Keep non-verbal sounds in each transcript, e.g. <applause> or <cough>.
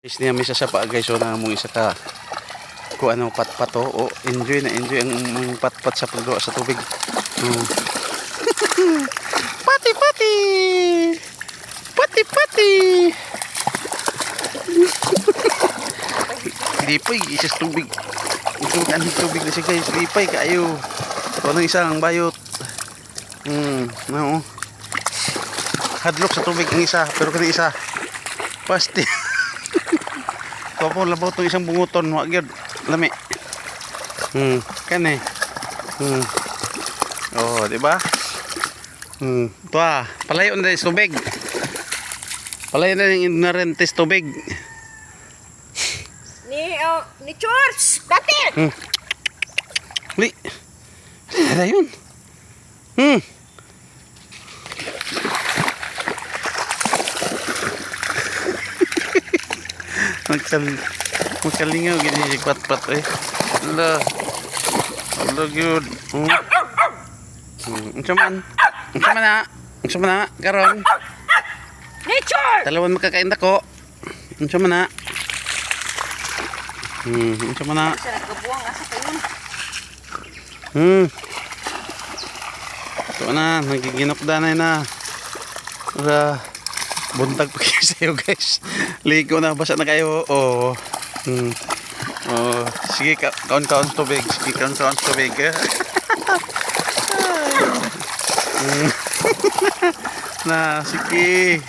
Guys, niya may sasapa guys so na mong isa ka kung ano patpato o enjoy na enjoy ang mong patpat sa paggawa sa tubig. Oh. <laughs> pati pati. Pati pati. <laughs> Lipay isa sa tubig. Ito ang tubig na siya guys. Lipay kayo. Ano isang bayot. Hmm, no. Hadlok sa tubig ang isa, pero kani isa. Pasti. <laughs> Papo labaw tong isang bunguton, wa gyud lami. Hmm, kani. Hmm. Oh, di ba? Hmm, tuwa, palayo na tubig. Palayo na yung ignorante sa tubig. Ni, oh, ni George! Dati! Hmm. Li. Ano yun? Hmm. Magkal magkalingaw gini si pat-pat eh. Ala. Ala gyud. Hmm. Hmm. Unsa man? Unsa man na? Unsa man na? Karon. Nature! Dalawan makakain dako. Unsa man na? Hmm, unsa man na? Hmm. Ito na, nagiginokdanay na. Para buntag pa kayo <laughs> sa'yo guys. Ligo na, basa na kayo. Oo. Hmm. Oh, sige, ka kaon-kaon tubig. Sige, kaon-kaon tubig. <laughs> eh. Hmm. <laughs> na, sige.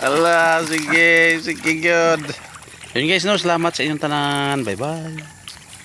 Ala, sige. Sige, good. Yun guys, no, salamat sa inyong tanan. Bye-bye.